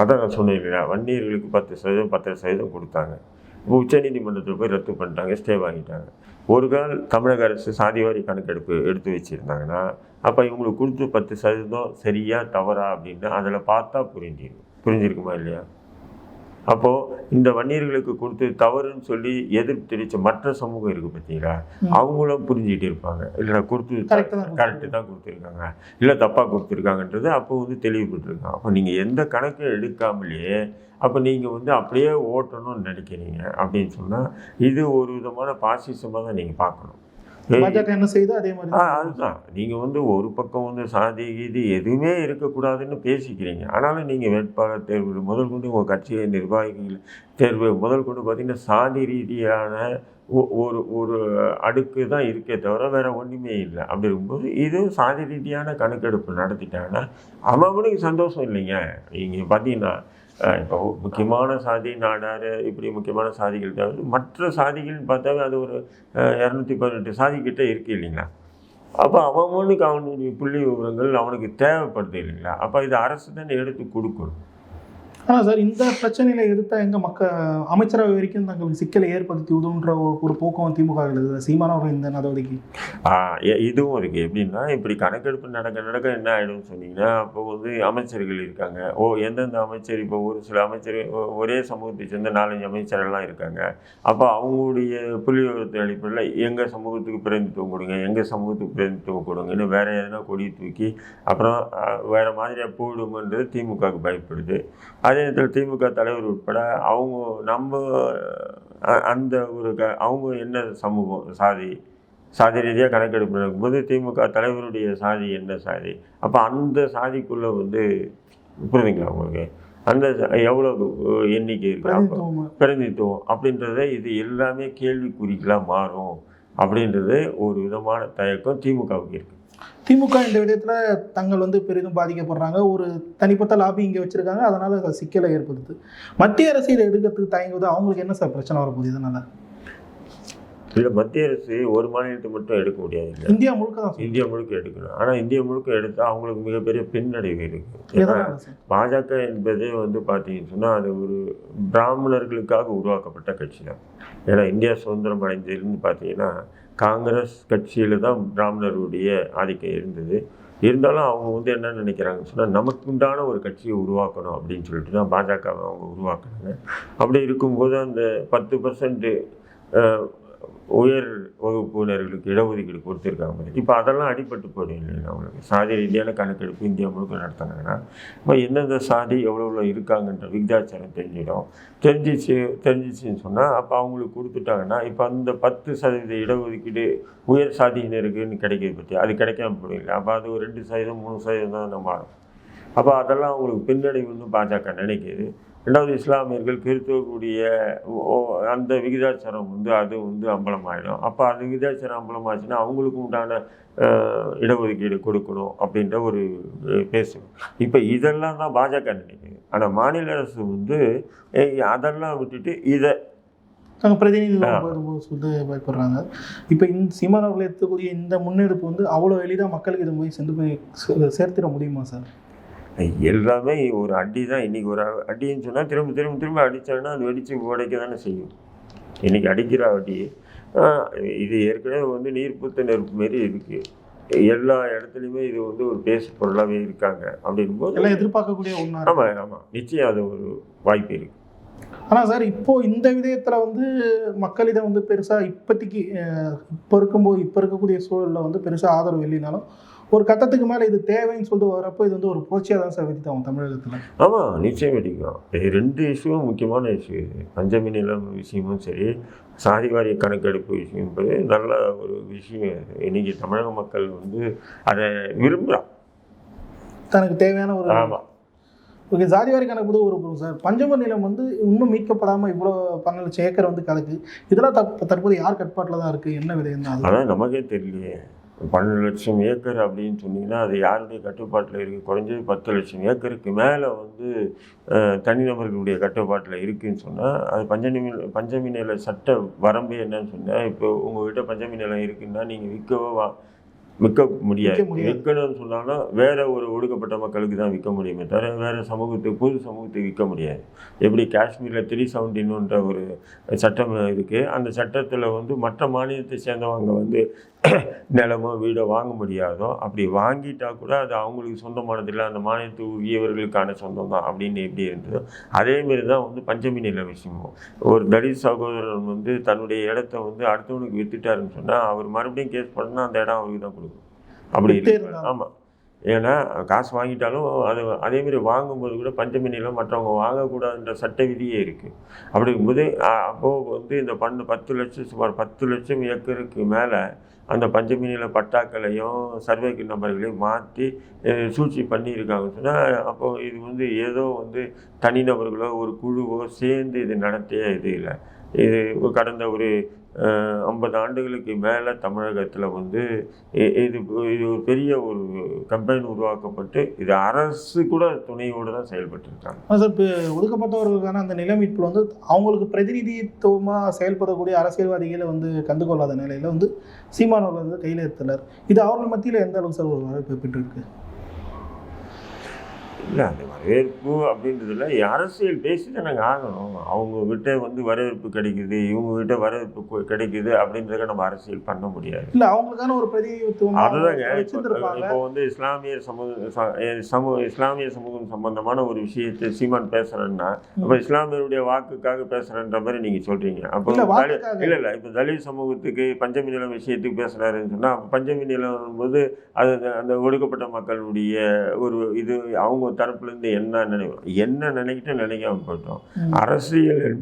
அதான் நான் சொன்னேன் இல்லையா வன்னியர்களுக்கு பத்து சதவீதம் பத்தரை சதவீதம் கொடுத்தாங்க. இப்போ உச்சநீதிமன்றத்தில் போய் ரத்து பண்ணிட்டாங்க ஸ்டே வாங்கிட்டாங்க. ஒரு கால் தமிழக அரசு சாதிவாரி கணக்கெடுப்பு எடுத்து வச்சுருந்தாங்கன்னா அப்போ இவங்களுக்கு கொடுத்து பத்து சதவீதம் சரியா தவறா அப்படின்னு அதில் பார்த்தா புரிஞ்சிடும் புரிஞ்சிருக்குமா இல்லையா? அப்போது இந்த வன்னியர்களுக்கு கொடுத்து தவறுன்னு சொல்லி எதிர்ப்பு தெரிவித்த மற்ற சமூகம் இருக்குது பார்த்தீங்களா. அவங்களும் புரிஞ்சுக்கிட்டு இருப்பாங்க. இல்லைனா கொடுத்து கரெக்டு தான் கொடுத்துருக்காங்க. இல்லை தப்பாக கொடுத்துருக்காங்கன்றது அப்போ வந்து தெளிவுபட்டுருக்காங்க அப்போ நீங்கள் எந்த கணக்கும் எடுக்காமலேயே அப்போ நீங்கள் வந்து அப்படியே ஓட்டணும்னு நினைக்கிறீங்க அப்படின்னு சொன்னால் இது ஒரு விதமான பாசிசமாக தான் நீங்கள் பார்க்கணும். பாஜக என்ன செய்யுதோ? அதே மாதிரி. அதுதான். நீங்கள் வந்து ஒரு பக்கம் வந்து சாதி கீதி எதுவுமே இருக்கக்கூடாதுன்னு பேசிக்கிறீங்க. ஆனாலும் நீங்கள் வேட்பாளர் தேர்வு முதல் கொண்டு உங்கள் கட்சியை நிர்வாகிகள் தேர்வு முதல் கொண்டு பார்த்தீங்கன்னா சாதி ரீதியான ஒரு ஒரு அடுக்கு தான் இருக்கே தவிர வேற ஒன்றுமே இல்லை. அப்படி இருக்கும்போது இது சாதி ரீதியான கணக்கெடுப்பு நடத்திட்டாங்கன்னா அவனுக்கு சந்தோஷம் இல்லைங்க. நீங்கள் பார்த்தீங்கன்னா இப்போ முக்கியமான சாதி நாடார் இப்படி முக்கியமான சாதிகள் தவிர மற்ற சாதிகள்னு பார்த்தாவே அது ஒரு இரநூத்தி பதினெட்டு சாதிக்கிட்ட இருக்குது இல்லைங்களா? அப்போ அவனுக்கு அவனுடைய புள்ளி விவரங்கள் அவனுக்கு தேவைப்படுது இல்லைங்களா? அப்போ இது அரசு தானே எடுத்து கொடுக்கணும். ஆனால் சார் இந்த பிரச்சனையில் எடுத்த எங்கள் மக்கள் அமைச்சரவை வரைக்கும் தங்களுக்கு சிக்கலை ஏற்படுத்தி உதவுன்ற ஒரு ஒரு போக்கம் திமுக இருக்குது சீமானவர்கள் இந்த நடவடிக்கை. இதுவும் இருக்குது எப்படின்னா இப்படி கணக்கெடுப்பு நடக்க நடக்க என்ன ஆகிடும்னு சொன்னீங்கன்னா அப்போ வந்து அமைச்சர்கள் இருக்காங்க. ஓ எந்தெந்த அமைச்சர் இப்போ ஒரு சில அமைச்சர் ஒரே சமூகத்தை சேர்ந்த நாலஞ்சு அமைச்சரெல்லாம் இருக்காங்க. அப்போ அவங்களுடைய புள்ளி விவரத்தை அடிப்படையில் எங்கள் சமூகத்துக்கு பிரதிநிதித்துவம் கொடுங்க எங்கள் சமூகத்துக்கு பிரதிநிதித்துவம் கொடுங்கன்னு வேறு எதனா கொடி தூக்கி அப்புறம் வேறு மாதிரியாக போயிடுமன்றது திமுகவுக்கு பயப்படுது. நேரத்தில் திமுக தலைவர் உட்பட அவங்க நம்ம அந்த ஒரு க அவங்க என்ன சமூகம் சாதி சாதி ரீதியாக கணக்கெடுப்பு நடக்கும்போது திமுக தலைவருடைய சாதி என்ன சாதி? அப்போ அந்த சாதிக்குள்ளே வந்து புரியுதுங்களா உங்களுக்கு? அந்த எவ்வளவு எண்ணிக்கை இருக்கு? பிரதிநிதித்துவம். அப்படின்றத இது எல்லாமே கேள்விக்குறிகளாக மாறும். அப்படின்றது ஒரு விதமான தயக்கம் திமுகவுக்கு இருக்கு. திமுக இந்த விடயத்தில் தங்கள் வந்து பெரிதும் பாதிக்கப்படுறாங்க. ஒரு தனிப்பட்ட லாபி இங்கே வச்சிருக்காங்க. அதனால் சிக்கலை ஏற்படுது மத்திய அரசியல் எடுக்கிறதுக்கு தயங்குவது அவங்களுக்கு என்ன சார் பிரச்சனை வரப்போகுது இதனால்? இல்லை மத்திய அரசு ஒரு மாநிலத்தை மட்டும் எடுக்க முடியாது இந்தியா முழுக்க தான். இந்தியா முழுக்க எடுக்கணும். ஆனால் இந்தியா முழுக்க எடுத்தால் அவங்களுக்கு மிகப்பெரிய பின்னடைவு இருக்கு. ஏன்னா பாஜக என்பதே வந்து பார்த்தீங்கன்னு சொன்னால் அது ஒரு பிராமணர்களுக்காக உருவாக்கப்பட்ட கட்சி தான். ஏன்னா இந்தியா சுதந்திரம் அடைஞ்சிருந்து பார்த்தீங்கன்னா காங்கிரஸ் கட்சியில் தான் பிராமணருடைய ஆதிக்கம் இருந்தது. இருந்தாலும் அவங்க வந்து என்ன நினைக்கிறாங்கன்னு சொன்னால் நமக்கு உண்டான ஒரு கட்சியை உருவாக்கணும் அப்படின்னு சொல்லிட்டு தான் பாஜகவை அவங்க உருவாக்குனாங்க. அப்படி இருக்கும்போது அந்த பத்து பர்சன்ட் உயர் வகுப்பினர்களுக்கு இடஒதுக்கீடு கொடுத்துருக்காங்க. இப்போ அதெல்லாம் அடிபட்டு போயிடும் இல்லைங்களா அவங்களுக்கு? சாதி ரீதியான கணக்கெடுப்பு இந்தியா முழுக்க நடத்தினாங்கன்னா இப்போ எந்தெந்த சாதி எவ்வளோ எவ்வளோ இருக்காங்கன்ற விகிதாச்சாரம் தெரிஞ்சிடும். தெரிஞ்சிச்சு தெரிஞ்சிச்சுன்னு சொன்னால் அப்போ அவங்களுக்கு கொடுத்துட்டாங்கன்னா இப்போ அந்த பத்து சதவீத இடஒதுக்கீடு உயர் சாதியினருக்குன்னு கிடைக்கிது பற்றி அது கிடைக்காம போயிடல அப்போ அது ஒரு ரெண்டு சதவீதம் மூணு சதவீதம் தான் நம்ம மாறும் அப்போ அதெல்லாம் அவங்களுக்கு பின்னடைவுன்னு பாஜக நினைக்கிது. ரெண்டாவது இஸ்லாமியர்கள் கிறிஸ்தவக்கூடிய ஓ- அந்த விகிதாச்சாரம் வந்து அது வந்து அம்பலமாயிடும். அப்போ அந்த விகிதாச்சாரம் அம்பலமாச்சுன்னா அவங்களுக்கு உண்டான இடஒதுக்கீடு கொடுக்கணும் அப்படின்ற ஒரு பேசும். இப்போ இதெல்லாம் தான் பாஜக நினைக்குது. ஆனால் மாநில அரசு வந்து அதெல்லாம் விட்டுட்டு இதை நாங்கள் பிரதிநிதித்துவம் வந்து பயப்படுறாங்க. இப்போ இந்த சீமானவர்கள் எடுத்துக்கூடிய இந்த முன்னெடுப்பு வந்து அவ்வளோ எளிதாக மக்களுக்கு இது போய் சென்று போய் சேர்த்திட முடியுமா சார்? எல்லாமே ஒரு அடி தான் இன்றைக்கி ஒரு அடின்னு சொன்னால் திரும்ப திரும்ப திரும்ப அடித்தாங்கன்னா அது வெடித்து உடைக்க தானே செய்யும். இன்றைக்கி அடிக்கிற அடி. இது ஏற்கனவே வந்து நீர்ப்புத்த நெருப்பு மாரி இருக்குது எல்லா இடத்துலையுமே இது வந்து ஒரு பேசு பொருளாகவே இருக்காங்க அப்படிங்கும்போது எல்லாம் எதிர்பார்க்கக்கூடிய ஒன்றா ஆமாம் ஆமாம் நிச்சயம் அது ஒரு வாய்ப்பு இருக்குது ஆனால் சார் இப்போ இந்த விடயத்துல வந்து மக்கள் இதை வந்து பெருசாக இப்போதைக்கு இப்போ இருக்கும்போது இப்போ இருக்கக்கூடிய சூழலில் வந்து பெருசாக ஆதரவு இல்லைனாலும் ஒரு கட்டத்துக்கு மேலே இது தேவைன்னு சொல்லிட்டு வரப்போ இது வந்து ஒரு புரட்சியாக தான் சார் விதித்தாகும் தமிழகத்தில். ஆமாம் நிச்சயம் வெடிக்கும் இது ரெண்டு இஷ்யூவும் முக்கியமான இஷ்யூ பஞ்சமி நிலம் விஷயமும் சரி சாதி வாரிய கணக்கெடுப்பு விஷயம் நல்ல ஒரு விஷயம். இது. இன்னைக்கு தமிழக மக்கள் வந்து அதை விரும்புகிறான் தனக்கு தேவையான ஒரு ஆமாம் ஓகே ஜாதிவாரி கணக்கு ஒரு புறம் சார். பஞ்சம நிலம் வந்து இன்னும் மீட்கப்படாமல் இவ்வளோ பன்னெண்டு லட்சம் ஏக்கர் வந்து கிடக்கு இதெல்லாம் தற்ப தற்போது யார் கட்டுப்பாட்டில் தான் இருக்குது என்ன தான் அது அதான் நமக்கே தெரியலையே. பன்னெண்டு லட்சம் ஏக்கர் அப்படின்னு சொன்னீங்கன்னா அது யாருடைய கட்டுப்பாட்டில் இருக்குது குறைஞ்சது பத்து லட்சம் ஏக்கருக்கு மேலே வந்து தனிநபர்களுடைய கட்டுப்பாட்டில் இருக்குன்னு சொன்னால் அது பஞ்சமி பஞ்சமி நில சட்ட வரம்பு என்னன்னு சொன்னால் இப்போ உங்ககிட்ட பஞ்சமி நிலம் இருக்குன்னா நீங்கள் விற்கவோ வா விற்க முடியாது. விற்க முடியாது. விற்கணும்னு சொன்னாலும் வேற ஒரு ஒடுக்கப்பட்ட மக்களுக்கு தான் விற்க முடியுமே தவிர வேற சமூகத்துக்கு பொது சமூகத்துக்கு விற்க முடியாது. எப்படி காஷ்மீரில் த்ரீ செவன்டீன்ன்ற ஒரு சட்டம் இருக்குது அந்த சட்டத்தில் வந்து மற்ற மாநிலத்தை சேர்ந்தவங்க வந்து நிலமோ வீடோ வாங்க முடியாதோ அப்படி வாங்கிட்டா கூட அது அவங்களுக்கு சொந்தமானதில்லை அந்த மாநிலத்து உரியவர்களுக்கான சொந்தம் தான் அப்படின்னு எப்படி இருந்ததோ அதேமாரி தான் வந்து பஞ்சமி நில விஷயமும். ஒரு தலித் சகோதரன் வந்து தன்னுடைய இடத்த வந்து அடுத்தவனுக்கு வித்துட்டாருன்னு சொன்னால் அவர் மறுபடியும் கேஸ் பண்ணால் அந்த இடம் அவருக்கு தான் கொடுக்கும். அப்படி. ஆமாம் ஏன்னா காசு வாங்கிட்டாலும் அது அதேமாரி வாங்கும்போது கூட பஞ்சமி நிலம் மற்றவங்க வாங்கக்கூடாதுன்ற சட்ட விதியே இருக்குது அப்படிங்கும்போது அப்போது வந்து இந்த பன்னு பத்து லட்சம் சுமார் பத்து லட்சம் ஏக்கருக்கு மேலே அந்த பஞ்சமினியில் பட்டாக்களையும் சர்வேக்கு நபர்களையும் மாற்றி சூழ்ச்சி பண்ணியிருக்காங்கன்னு சொன்னால் அப்போது இது வந்து ஏதோ வந்து தனிநபர்களோ ஒரு குழுவோ சேர்ந்து இது நடத்திய இது இல்லை. இது கடந்த ஒரு ஐம்பது ஆண்டுகளுக்கு மேலே தமிழகத்தில் வந்து இது இது ஒரு பெரிய ஒரு கம்பெனி உருவாக்கப்பட்டு இது அரசு கூட துணையோடு தான் செயல்பட்டுருக்காங்க. சார் இப்போ ஒதுக்கப்பட்டவர்களுக்கான அந்த நிலைமீட்பில் வந்து அவங்களுக்கு பிரதிநிதித்துவமாக செயல்படக்கூடிய அரசியல்வாதிகளை வந்து கண்டுகொள்ளாத நிலையில் வந்து சீமானவர்கள் வந்து கையில் எடுத்துள்ளார் இது அவர்கள் மத்தியில் எந்த அளவுக்கு சார் ஒரு வரவேற்பு பெற்றிருக்கு? இல்லை அது வரவேற்பு அப்படின்றதுல அரசியல் பேசி தான் நாங்கள் ஆகணும். அவங்க கிட்ட வந்து வரவேற்பு கிடைக்குது இவங்க கிட்ட வரவேற்பு கிடைக்குது அப்படின்றத நம்ம அரசியல் பண்ண முடியாது. இல்லை அவங்களுக்கான ஒரு பிரதிநிதித்துவம் அதுதாங்க. இப்போ வந்து இஸ்லாமிய சமூக சமூக இஸ்லாமிய சமூகம் சம்பந்தமான ஒரு விஷயத்தை சீமான் பேசுறேன்னா அப்போ இஸ்லாமியருடைய வாக்குக்காக பேசுறேன்ற மாதிரி நீங்க சொல்றீங்க. அப்போ இல்ல இல்ல இப்போ தலித் சமூகத்துக்கு பஞ்சமி நிலம் விஷயத்துக்கு பேசுறாருன்னு சொன்னா அப்ப பஞ்சமி நிலம் போது அது அந்த- அந்த ஒடுக்கப்பட்ட மக்களுடைய ஒரு இது அவங்க தரப்புல இருந்து என்ன நினைக்கிறோம் என்ன நினைக்கிட்டு நினைக்காம போயிட்டோம். அரசியல்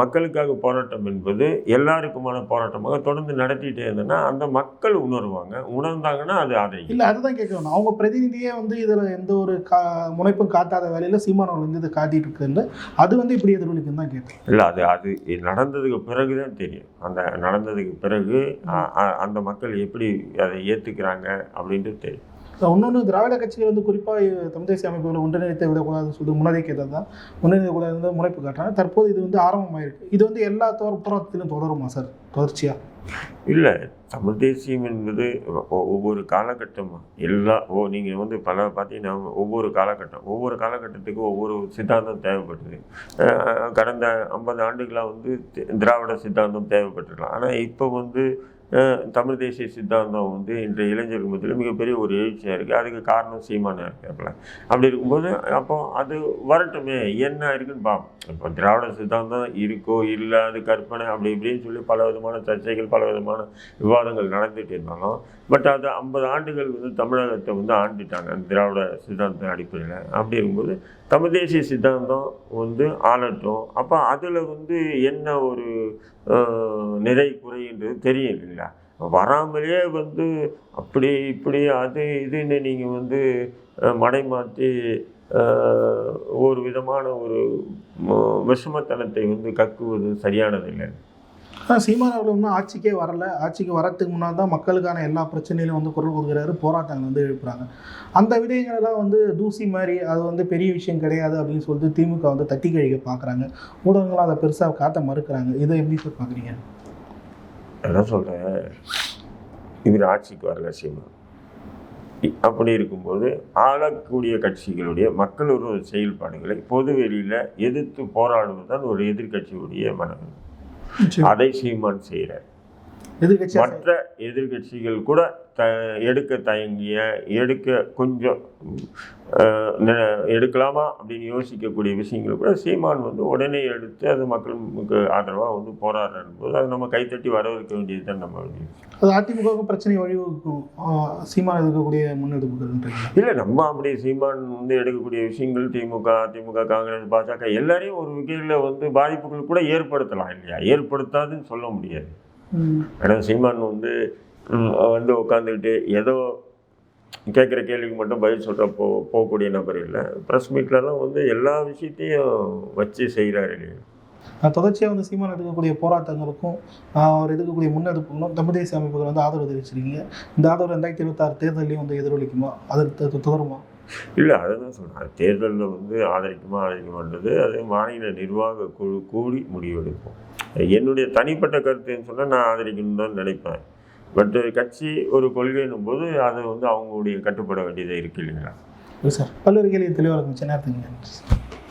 மக்களுக்காக போராட்டம் என்பது எல்லாருக்குமான போராட்டமாக தொடர்ந்து நடத்திட்டே இருந்ததுன்னா அந்த மக்கள் உணர்வாங்க. உணர்ந்தாங்கன்னா அது ஆதரிக்கும். இல்லை அதுதான் கேட்கணும். அவங்க பிரதிநிதியே வந்து இதில் எந்த ஒரு கா முனைப்பும் காட்டாத வேலையில் சீமானவர்கள் வந்து இதை காட்டிட்டு இருக்குன்னு அது வந்து இப்படி எதிரொலிக்குன்னு தான் கேட்டேன் இல்லை அது அது நடந்ததுக்கு பிறகு தான் தெரியும். அந்த நடந்ததுக்கு பிறகு அந்த மக்கள் எப்படி அதை ஏற்றுக்கிறாங்க அப்படின்ட்டு தெரியும். இன்னொன்று திராவிட கட்சிகள் வந்து குறிப்பாக தமிழ் தேசிய அமைப்புகளை ஒன்றிணைத்து விடக்கூடாதுன்னு சொல்லிட்டு முன்னரே கேட்டது தான் ஒன்றிணைக்கக்கூடாது முனைப்பு காட்டுறாங்க. தற்போது இது வந்து ஆரம்பமாயிருக்கு. இது வந்து எல்லா தோற்புறத்திலும் தொடருமா சார்? தொடர்ச்சியாக இல்லை. தமிழ் தேசியம் என்பது ஒவ்வொரு காலகட்டமாக எல்லா ஓ நீங்கள் வந்து பல பார்த்தீங்கன்னா ஒவ்வொரு காலகட்டம் ஒவ்வொரு காலகட்டத்துக்கும் ஒவ்வொரு சித்தாந்தம் தேவைப்படுது கடந்த ஐம்பது ஆண்டுகளாக வந்து திராவிட சித்தாந்தம் தேவைப்பட்டிருக்கலாம். ஆனால் இப்போ வந்து தமிழ் தேசிய சித்தாந்தம் வந்து இன்றைய இளைஞர்கள் மத்தியில் மிகப்பெரிய ஒரு எழுச்சியாக இருக்குது அதுக்கு காரணம் சீமானாக இருக்காப்புல அப்படி இருக்கும்போது அப்போ அது வரட்டுமே என்ன இருக்குன்னு பார்ப்போம் இப்போ திராவிட சித்தாந்தம் இருக்கோ இல்லை அது கற்பனை அப்படி இப்படின்னு சொல்லி பல விதமான சர்ச்சைகள் பல விதமான விவாதங்கள் நடந்துகிட்டு இருந்தாலும் பட் அது ஐம்பது ஆண்டுகள் வந்து தமிழகத்தை வந்து ஆண்டுட்டாங்க. அந்த திராவிட சித்தாந்த அடிப்படையில். அப்படி இருக்கும்போது தமிழ் தேசிய சித்தாந்தம் வந்து ஆளட்டும். அப்போ அதில் வந்து என்ன ஒரு நிறை குறைன்றது தெரியும் இல்லைங்களா வராமலே வந்து அப்படி இப்படி அது இதுன்னு நீங்கள் வந்து மடை மாற்றி ஒரு விதமான ஒரு விஷமத்தனத்தை வந்து கக்குவது சரியானதில்லை. சீமான் அவர்கள் இன்னும் ஆட்சிக்கே வரல. ஆட்சிக்கு வரத்துக்கு முன்னால் தான் மக்களுக்கான எல்லா பிரச்சனையிலும் வந்து குரல் கொடுக்குறாரு. போராட்டங்கள் வந்து எழுப்புறாங்க. அந்த விடயங்களெல்லாம் வந்து தூசி மாதிரி அது வந்து பெரிய விஷயம் கிடையாது அப்படின்னு சொல்லிட்டு திமுக வந்து தட்டி கழிக்க பார்க்குறாங்க ஊடகங்களும் அதை பெருசாக காட்ட மறுக்கிறாங்க. இதை எப்படி சார் பார்க்குறீங்க என்ன சொல்கிறேன் இவர் ஆட்சிக்கு வரல சீமா அப்படி இருக்கும்போது ஆளக்கூடிய கட்சிகளுடைய மக்கள் ஒரு செயல்பாடுகளை பொது வெளியில் எதிர்த்து போராடுவதுதான் ஒரு எதிர்க்கட்சியுடைய மனநிலை. அதை சீமான் செய்கிறார். எதிர்கட்சி மற்ற எதிர்க்கட்சிகள் கூட த எடுக்க தயங்கிய எடுக்க கொஞ்சம் எடுக்கலாமா அப்படின்னு யோசிக்கக்கூடிய விஷயங்கள் கூட சீமான் வந்து உடனே எடுத்து அது மக்களுக்கு ஆதரவாக வந்து போராடுற போது அது நம்ம கைத்தட்டி வரவேற்க வேண்டியது தான் நம்ம அது அதிமுகவுக்கு பிரச்சனை வழிவகுக்கும். சீமான் இருக்கக்கூடிய முன்னெடுப்புகள்ன்றீங்க இல்லை நம்ம அப்படி சீமான் வந்து எடுக்கக்கூடிய விஷயங்கள் திமுக அதிமுக காங்கிரஸ் பாஜக எல்லாரையும் ஒரு வகையில் வந்து பாதிப்புகள் கூட ஏற்படுத்தலாம் இல்லையா? ஏற்படுத்தாதுன்னு சொல்ல முடியாது. ஏன்னா சீமான் வந்து வந்து உட்காந்துக்கிட்டு ஏதோ கேட்குற கேள்விக்கு மட்டும் பதில் சொல்கிற போ போகக்கூடிய நபர் இல்லை. ப்ரெஸ் மீட்லலாம் வந்து எல்லா விஷயத்தையும் வச்சு செய்கிறாரு இல்லையா நான் தொடர்ச்சியாக வந்து சீமான் எடுக்கக்கூடிய போராட்டங்களுக்கும் அவர் எடுக்கக்கூடிய முன்னெடுப்புகளும் தமிழ் தேசிய அமைப்புகள் வந்து ஆதரவு தெரிவிச்சிருக்கீங்க. இந்த ஆதரவு ரெண்டாயிரத்தி இருபத்தாறு தேர்தலையும் வந்து எதிரொலிக்குமா? அதற்கு தொடருமா? இல்லை அதை தான் சொல்கிறேன் தேர்தலில் வந்து ஆதரிக்குமா ஆதரிக்குமான்றது அது மாநில நிர்வாக குழு கூடி முடிவெடுப்போம் என்னுடைய தனிப்பட்ட கருத்துன்னு சொன்னால் நான் ஆதரிக்கணும்னு தான் நினைப்பேன். பட் கட்சி ஒரு கொள்கைன்னும் போது அது வந்து அவங்களுடைய கட்டுப்பட வேண்டியது இருக்கு இல்லைங்களா? சார். பல்வேறு கேள்வி தெளிவாக இருக்கும் சின்ன